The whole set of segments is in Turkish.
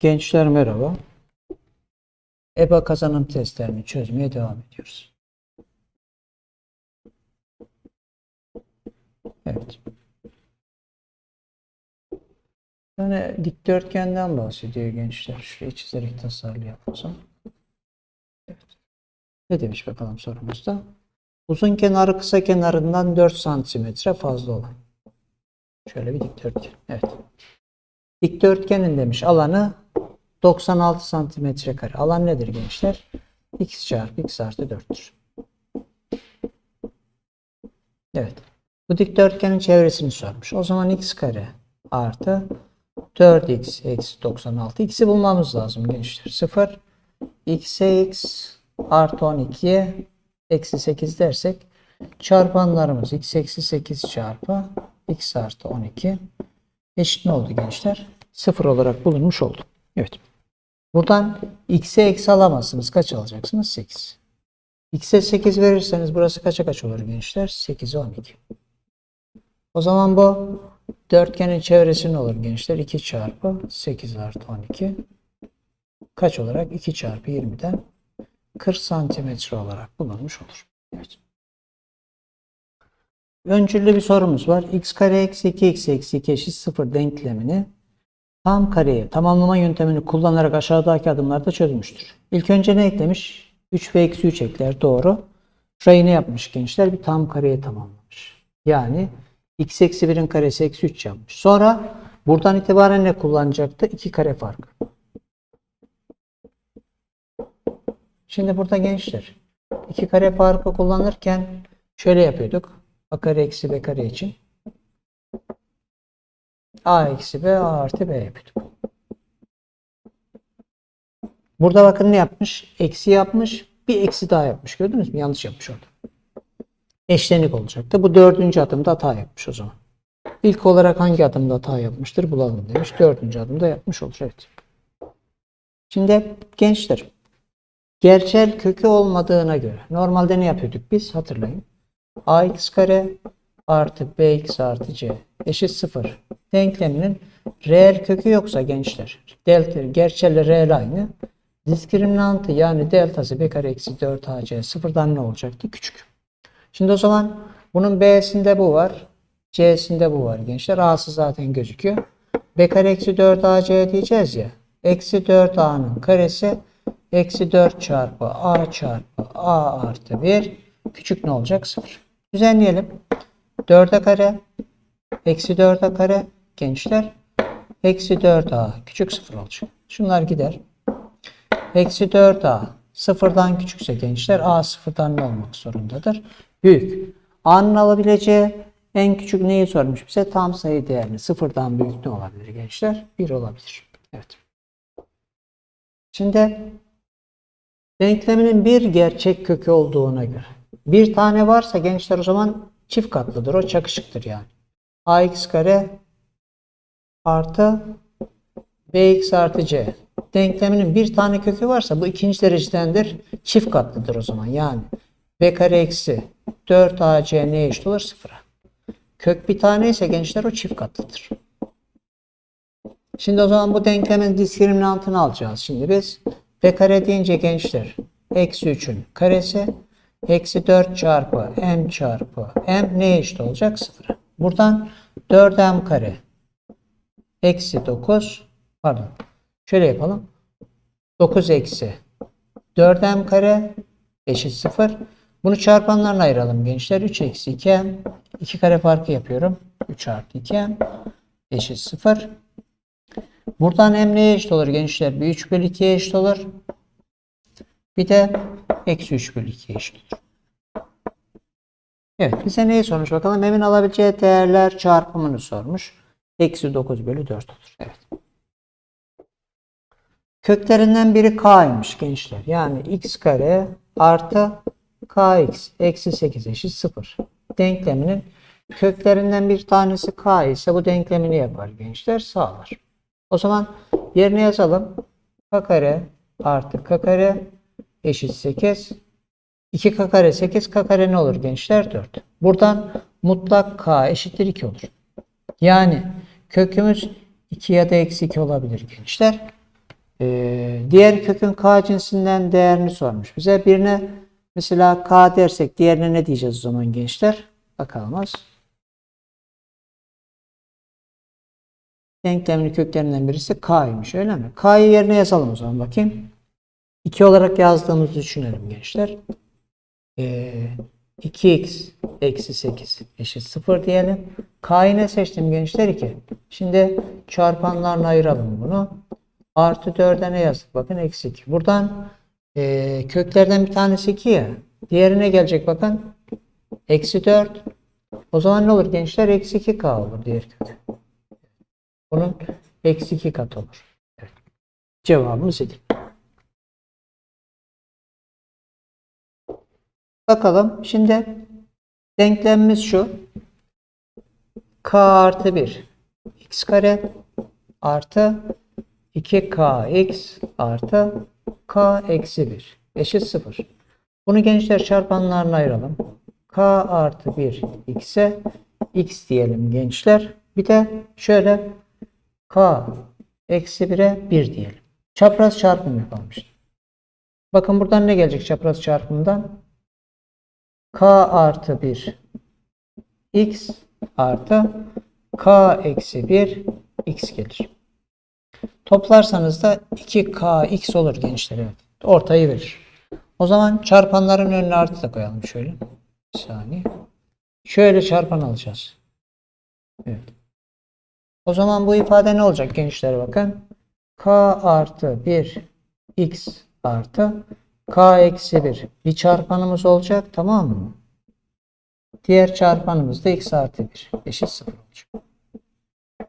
Gençler merhaba. EBA kazanım testlerini çözmeye devam ediyoruz. Evet. Yani dikdörtgenden bahsediyor gençler. Şurayı çizerek tasarlayalım o zaman. Evet. Ne demiş bakalım sorumuzda? Uzun kenarı kısa kenarından 4 santimetre fazla olan. Şöyle bir dikdörtgen. Evet. Dikdörtgenin demiş alanı 96 santimetre kare. Alan nedir gençler? x çarpı x artı 4'tür. Evet. Bu dikdörtgenin çevresini sormuş. O zaman x kare artı 4x eksi 96. X'i bulmamız lazım gençler. 0 x'e x artı 12'ye eksi 8 dersek çarpanlarımız x eksi 8 çarpı x artı 12 eşit ne oldu gençler? 0 olarak bulunmuş oldu. Evet. Buradan x'e eksi alamazsınız. Kaç alacaksınız? 8. x'e 8 verirseniz burası kaça kaç olur gençler? 8'e 12. O zaman bu dörtgenin çevresi ne olur gençler? 2 çarpı 8 artı 12. Kaç olarak? 2 çarpı 20'den 40 santimetre olarak bulunmuş olur. Evet. Öncüllü bir sorumuz var. x kare eksi 2x eksi 2 eşit 0 denklemini tam kareye tamamlama yöntemini kullanarak aşağıdaki adımlarda çözmüştür. İlk önce ne eklemiş? 3 ve eksi 3 ekler. Doğru. Şurayı ne yapmış gençler? Bir tam kareye tamamlamış. Yani x eksi 1'in karesi eksi 3 yapmış. Sonra buradan itibaren ne kullanacaktı? 2 kare farkı. Şimdi burada gençler 2 kare farkı kullanırken şöyle yapıyorduk. A kare eksi B kare için A eksi B A artı B yapıyorduk. Burada bakın ne yapmış? Eksi yapmış. Bir eksi daha yapmış. Gördünüz mü? Yanlış yapmış orada. Eşlenik olacaktı. Bu dördüncü adımda hata yapmış o zaman. İlk olarak hangi adımda hata yapmıştır bulalım demiş. Dördüncü adımda yapmış olur. Evet. Şimdi gençler gerçel kökü olmadığına göre normalde ne yapıyorduk biz? Hatırlayın. ax kare artı bx artı c eşit 0 denkleminin reel kökü yoksa gençler delta gerçelle reel aynı diskriminantı yani deltası b kare eksi 4 ac sıfırdan ne olacaktı? Küçük. Şimdi o zaman bunun b'sinde bu var. c'sinde bu var gençler. a'sı zaten gözüküyor. b kare eksi 4 ac diyeceğiz ya. Eksi 4 a'nın karesi eksi 4 çarpı a çarpı a artı 1 küçük ne olacak? 0. Düzenleyelim. 4'e kare eksi 4'e kare gençler eksi 4a küçük 0 olacak. Şunlar gider. Eksi 4a sıfırdan küçükse gençler a sıfırdan ne olmak zorundadır? Büyük. A'nın alabileceği en küçük neyi sormuş bize? Tam sayı değerini. Sıfırdan büyük ne olabilir gençler? 1 olabilir. Evet. Şimdi denkleminin bir gerçek kökü olduğuna göre bir tane varsa gençler o zaman çift katlıdır. O çakışıktır yani. ax kare artı bx artı c denkleminin bir tane kökü varsa bu ikinci derecedendir. Çift katlıdır o zaman. Yani b kare eksi 4ac neye eşit olur? Sıfıra. Kök bir tane ise gençler o çift katlıdır. Şimdi o zaman bu denklemin diskriminantını alacağız. Şimdi biz b kare deyince gençler eksi 3'ün karesi eksi 4 çarpı m çarpı m neye eşit olacak? Sıfıra. Buradan 4m kare eksi 9 pardon şöyle yapalım. 9 eksi 4m kare eşit 0. Bunu çarpanlarına ayıralım gençler. 3 eksi 2m 2 kare farkı yapıyorum. 3 artı 2m eşit 0. Buradan m neye eşit olur gençler? Bir 3 bölü 2'ye eşit olur. Bir de eksi 3 bölü 2'ye eşit olur. Evet bize neyi sormuş bakalım? M'in alabileceği değerler çarpımını sormuş. Eksi 9 bölü 4 olur. Evet. Köklerinden biri k'ymış gençler. Yani x kare artı kx eksi 8 eşit 0. Denkleminin köklerinden bir tanesi k ise bu denklemini yapar gençler sağlar. O zaman yerine yazalım. k kare artı k kare eşit 8. 2k kare 8k kare ne olur gençler? 4. Buradan mutlak k eşittir 2 olur. Yani kökümüz 2 ya da eksi 2 olabilir gençler. Ee, diğer kökün k cinsinden değerini sormuş bize. Birine mesela k dersek diğerine ne diyeceğiz o zaman gençler? Bakalım az. Denklemin köklerinden birisi k'ymış öyle mi? K'yı yerine yazalım o zaman bakayım. 2 olarak yazdığımızı düşünelim gençler. Ee, 2x eksi 8 eşit 0 diyelim. K'yı ne seçtim gençler 2. Şimdi çarpanlarına ayıralım bunu. Artı 4'e ne yazdık? Bakın eksi 2. Buradan e, köklerden bir tanesi 2 ya. Diğerine gelecek bakın. Eksi 4. O zaman ne olur gençler? Eksi 2k olur diğer kök. Bunun eksi 2 katı olur. Evet. Cevabımız Edirne. Bakalım. Şimdi denklemimiz şu. k artı 1 x kare artı 2kx artı k eksi 1 eşit 0. Bunu gençler çarpanlarına ayıralım. k artı 1 x'e x diyelim gençler. Bir de şöyle k eksi 1'e 1 diyelim. Çapraz çarpım yapalım işte. Bakın buradan ne gelecek çapraz çarpımdan? K artı 1 x artı k eksi 1 x gelir. Toplarsanız da 2kx olur gençler. Evet. Ortayı verir. O zaman çarpanların önüne artı da koyalım şöyle. Bir saniye. Şöyle çarpan alacağız. Evet. O zaman bu ifade ne olacak gençler bakın. k artı 1 x artı k eksi 1 bir çarpanımız olacak tamam mı? Diğer çarpanımız da x artı 1 eşit 0 olacak.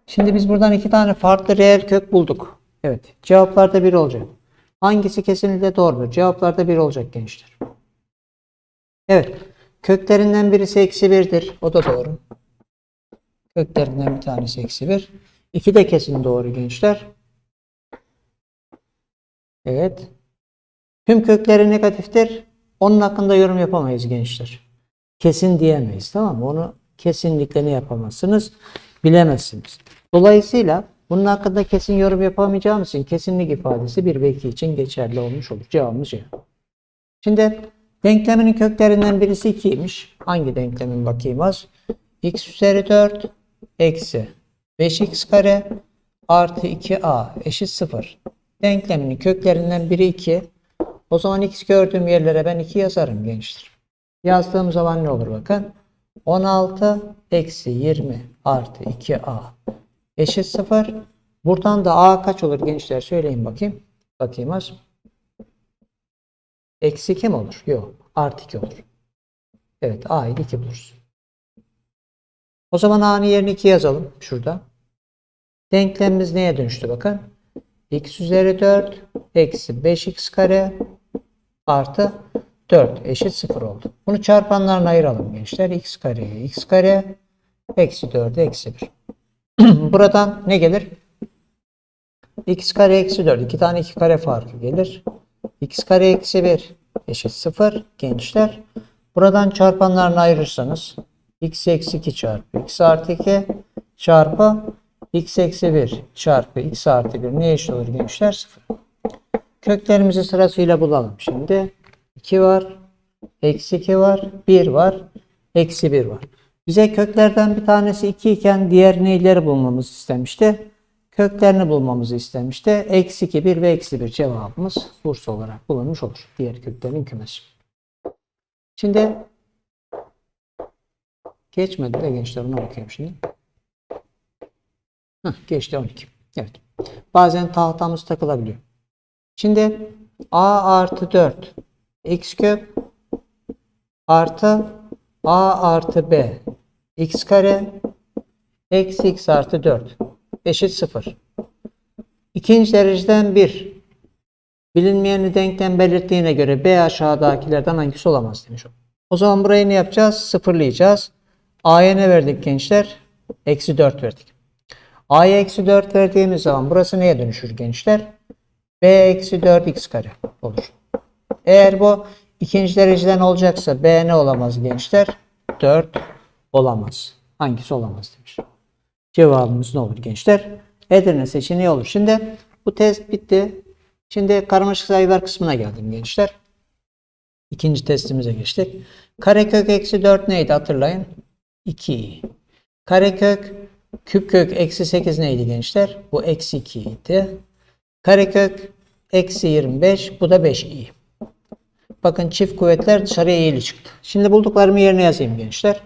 Şimdi biz buradan iki tane farklı reel kök bulduk. Evet. Cevaplarda 1 olacak. Hangisi kesinlikle doğrudur? Cevaplarda 1 olacak gençler. Evet. Köklerinden birisi eksi 1'dir. O da doğru. Köklerinden bir tanesi eksi 1. İki de kesin doğru gençler. Evet. Tüm kökleri negatiftir. Onun hakkında yorum yapamayız gençler. Kesin diyemeyiz tamam mı? Onu kesinlikle ne yapamazsınız? Bilemezsiniz. Dolayısıyla bunun hakkında kesin yorum yapamayacağımız için kesinlik ifadesi 1 ve 2 için geçerli olmuş olur. Cevabımız C. Şimdi denkleminin köklerinden birisi 2'ymiş. Hangi denklemin bakayım az? x üzeri 4 eksi 5x kare artı 2a eşit 0. Denkleminin köklerinden biri 2. O zaman x gördüğüm yerlere ben 2 yazarım gençler. Yazdığım zaman ne olur bakın. 16 eksi 20 artı 2a eşit 0. Buradan da a kaç olur gençler söyleyin bakayım. Bakayım az. Eksi 2 mi olur? Yok. Artı 2 olur. Evet a'yı 2 buluruz. O zaman a'nın yerine 2 yazalım şurada. Denklemimiz neye dönüştü bakın. x üzeri 4 eksi 5x kare artı 4 eşit 0 oldu. Bunu çarpanlarına ayıralım gençler. x kareye x kare eksi 4'e eksi 1. Buradan ne gelir? x kare eksi 4. 2 tane 2 kare farkı gelir. x kare eksi 1 eşit 0 gençler. Buradan çarpanlarına ayırırsanız x eksi 2 çarpı x artı 2 çarpı x eksi 1 çarpı x artı 1 ne eşit olur gençler? 0. Köklerimizi sırasıyla bulalım. Şimdi 2 var, eksi 2 var, 1 var, eksi 1 var. Bize köklerden bir tanesi 2 iken diğer neyleri bulmamızı istemişti? Köklerini bulmamızı istemişti. Eksi 2, 1 ve eksi 1 cevabımız Bursa olarak bulunmuş olur. Diğer köklerin kümesi. Şimdi geçmedi de gençler ona bakayım şimdi. Heh, geçti 12. Evet. Bazen tahtamız takılabiliyor. Şimdi a artı 4 x kök artı a artı b x kare eksi x artı 4 eşit 0. İkinci dereceden 1. Bilinmeyeni denklem belirttiğine göre b aşağıdakilerden hangisi olamaz demiş. O zaman burayı ne yapacağız? Sıfırlayacağız. a'ya ne verdik gençler? Eksi 4 verdik. a'ya eksi 4 verdiğimiz zaman burası neye dönüşür gençler? B eksi 4x kare olur. Eğer bu ikinci dereceden olacaksa b ne olamaz gençler? 4 olamaz. Hangisi olamaz demiş. Cevabımız ne olur gençler? Edirne seçeneği olur. Şimdi bu test bitti. Şimdi karmaşık sayılar kısmına geldim gençler. İkinci testimize geçtik. Karekök eksi 4 neydi hatırlayın? 2i. Karekök küp kök eksi 8 neydi gençler? Bu eksi 2 idi. Karekök eksi 25 bu da 5i. Bakın çift kuvvetler dışarıya eğili çıktı. Şimdi bulduklarımı yerine yazayım gençler.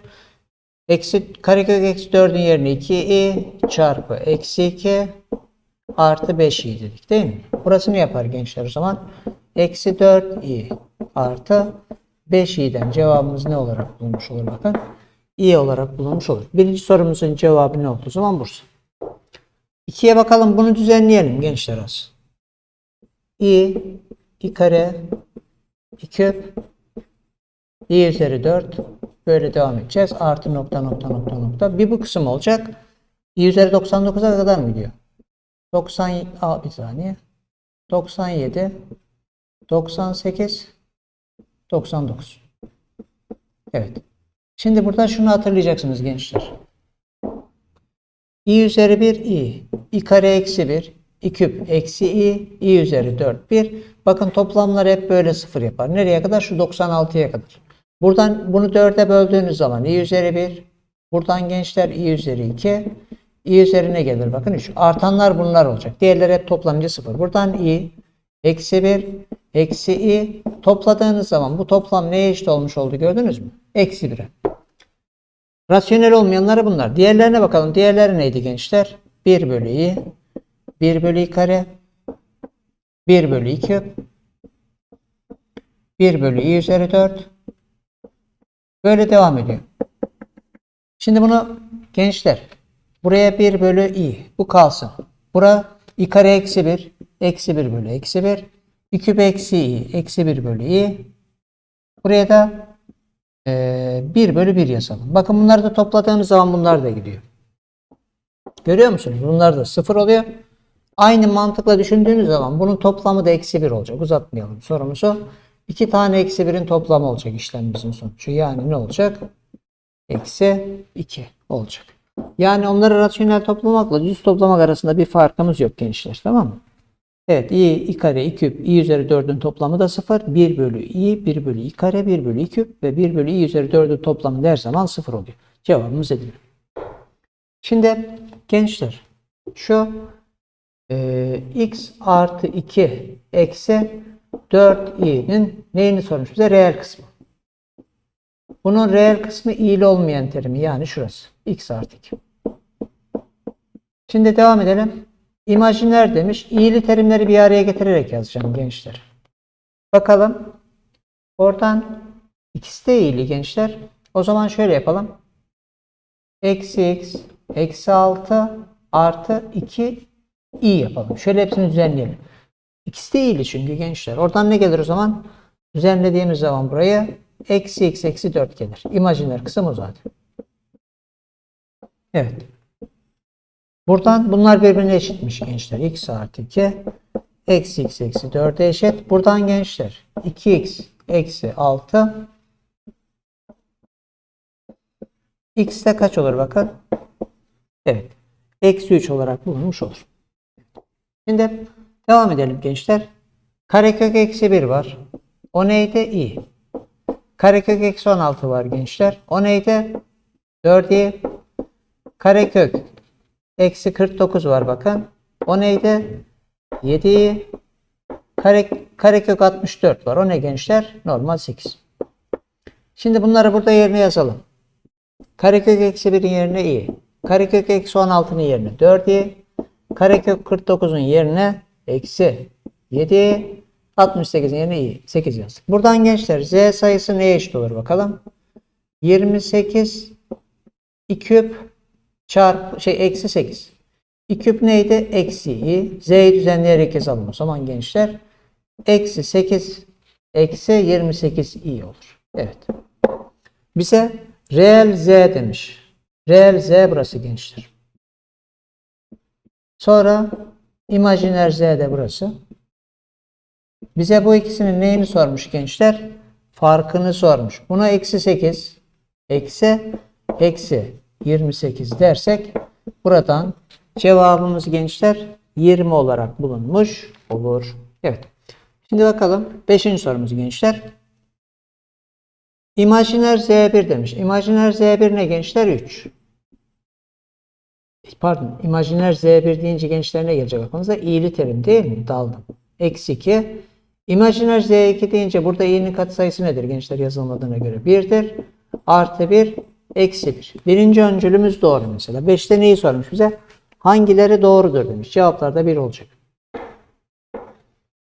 Eksi karekök eksi 4'ün yerine 2i çarpı eksi 2 artı 5i dedik değil mi? Burası ne yapar gençler o zaman? Eksi 4i artı 5i'den cevabımız ne olarak bulunmuş olur bakın. i olarak bulunmuş olur. Birinci sorumuzun cevabı ne oldu o zaman Bursa. 2'ye bakalım bunu düzenleyelim gençler az. i, i kare, i küp, i üzeri 4 böyle devam edeceğiz. Artı nokta nokta nokta nokta. Bir bu kısım olacak. i üzeri 99'a kadar mı gidiyor? 90 Aa, bir saniye. 97 98 99 Evet. Şimdi burada şunu hatırlayacaksınız gençler. İ üzeri 1 i. i kare eksi 1. i küp eksi i. i üzeri 4 1. Bakın toplamlar hep böyle sıfır yapar. Nereye kadar? Şu 96'ya kadar. Buradan bunu 4'e böldüğünüz zaman i üzeri 1. Buradan gençler i üzeri 2. i üzerine gelir. Bakın 3. Artanlar bunlar olacak. Diğerleri hep toplanınca 0. Buradan i eksi 1 eksi i topladığınız zaman bu toplam neye eşit olmuş oldu gördünüz mü? Eksi 1'e. Rasyonel olmayanları bunlar. Diğerlerine bakalım. Diğerleri neydi gençler? 1 bölü i 1 bölü i kare 1 bölü i küp 1 bölü i üzeri 4 Böyle devam ediyor. Şimdi bunu gençler buraya 1 bölü i bu kalsın. Bura i kare eksi 1 eksi 1 bölü eksi 1 i küp eksi i eksi 1 bölü i buraya da e, 1 bölü 1 yazalım. Bakın bunları da topladığımız zaman bunlar da gidiyor. Görüyor musunuz? Bunlar da 0 oluyor. Aynı mantıkla düşündüğünüz zaman bunun toplamı da eksi 1 olacak. Uzatmayalım sorumuzu. İki tane eksi 1'in toplamı olacak işlemimizin sonucu. Yani ne olacak? Eksi 2 olacak. Yani onları rasyonel toplamakla düz toplamak arasında bir farkımız yok gençler. Tamam mı? Evet i, i kare, i küp, i üzeri 4'ün toplamı da 0. 1 bölü i, 1 bölü i kare, 1 bölü i küp ve 1 bölü i üzeri 4'ün toplamı her zaman 0 oluyor. Cevabımız Edirne. Şimdi gençler şu e, x artı 2 eksi 4i'nin neyini sormuş bize? Reel kısmı. Bunun reel kısmı i'li olmayan terimi yani şurası. x artı 2. Şimdi devam edelim. İmajiner demiş. İ'li terimleri bir araya getirerek yazacağım gençler. Bakalım. Oradan ikisi de i'li gençler. O zaman şöyle yapalım. Eksi x eksi 6 artı 2 i yapalım. Şöyle hepsini düzenleyelim. İkisi de iyiydi çünkü gençler. Oradan ne gelir o zaman? Düzenlediğimiz zaman buraya eksi x eksi 4 gelir. İmajiner kısım o zaten. Evet. Buradan bunlar birbirine eşitmiş gençler. x artı 2 eksi x eksi 4'e eşit. Buradan gençler 2x eksi 6 x de kaç olur bakın? Evet. Eksi 3 olarak bulunmuş olur. Şimdi Devam edelim gençler. Karekök eksi 1 var. O neydi? i. Karekök eksi 16 var gençler. O neydi? 4i. Karekök eksi 49 var bakın. O neydi? 7i. Kare, karekök 64 var. O ne gençler? Normal 8. Şimdi bunları burada yerine yazalım. Karekök eksi 1'in yerine i. Karekök eksi 16'nın yerine 4i. Karekök 49'un yerine eksi 7 68'in yerine i 8 yazdık. Buradan gençler z sayısı neye eşit olur bakalım. 28 2 küp çarpı şey eksi 8. 2 küp neydi? Eksi i. Z'yi düzenleyerek yazalım o zaman gençler. Eksi 8 eksi 28 i olur. Evet. Bize reel z demiş. Reel z burası gençler. Sonra İmajiner Z de burası. Bize bu ikisinin neyini sormuş gençler? Farkını sormuş. Buna eksi 8, eksi, eksi 28 dersek buradan cevabımız gençler 20 olarak bulunmuş olur. Evet. Şimdi bakalım 5. sorumuz gençler. İmajiner Z1 demiş. İmajiner Z1 ne gençler? 3. Pardon. İmajiner Z1 deyince gençler ne gelecek aklınıza? İyili terim değil mi? Daldım. Eksi 2. İmajiner Z2 deyince burada i'nin katsayısı nedir gençler yazılmadığına göre? 1'dir. Artı 1. Eksi 1. Birinci öncülümüz doğru mesela. 5'te neyi sormuş bize? Hangileri doğrudur demiş. Cevaplar da 1 olacak.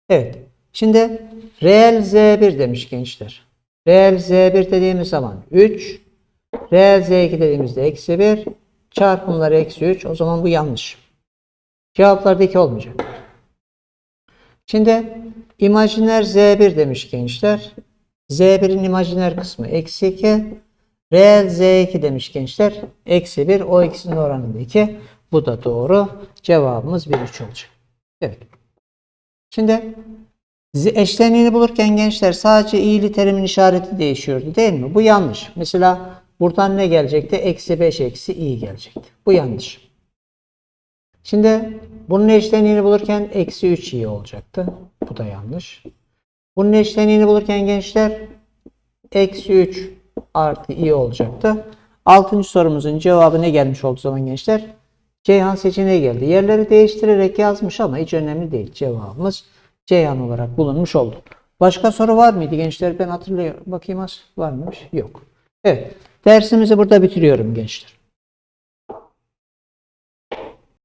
Evet. Şimdi reel Z1 demiş gençler. Reel Z1 dediğimiz zaman 3. Reel Z2 dediğimizde eksi 1. Çarpımları eksi 3. O zaman bu yanlış. Cevaplarda 2 olmayacak. Şimdi imajiner Z1 demiş gençler. Z1'in imajiner kısmı eksi 2. Reel Z2 demiş gençler. Eksi 1. O ikisinin oranında 2. Bu da doğru. Cevabımız 1 3 olacak. Evet. Şimdi eşleniğini bulurken gençler sadece iyili terimin işareti değişiyordu değil mi? Bu yanlış. Mesela buradan ne gelecekti? Eksi 5 eksi i gelecekti. Bu yanlış. Şimdi bunun eşleniğini bulurken eksi 3 i olacaktı. Bu da yanlış. Bunun eşleniğini bulurken gençler eksi 3 artı i olacaktı. Altıncı sorumuzun cevabı ne gelmiş oldu zaman gençler? Ceyhan seçeneği geldi. Yerleri değiştirerek yazmış ama hiç önemli değil. Cevabımız Ceyhan olarak bulunmuş oldu. Başka soru var mıydı gençler? Ben hatırlıyorum. Bakayım az var mıymış? Yok. Evet. Dersimizi burada bitiriyorum gençler.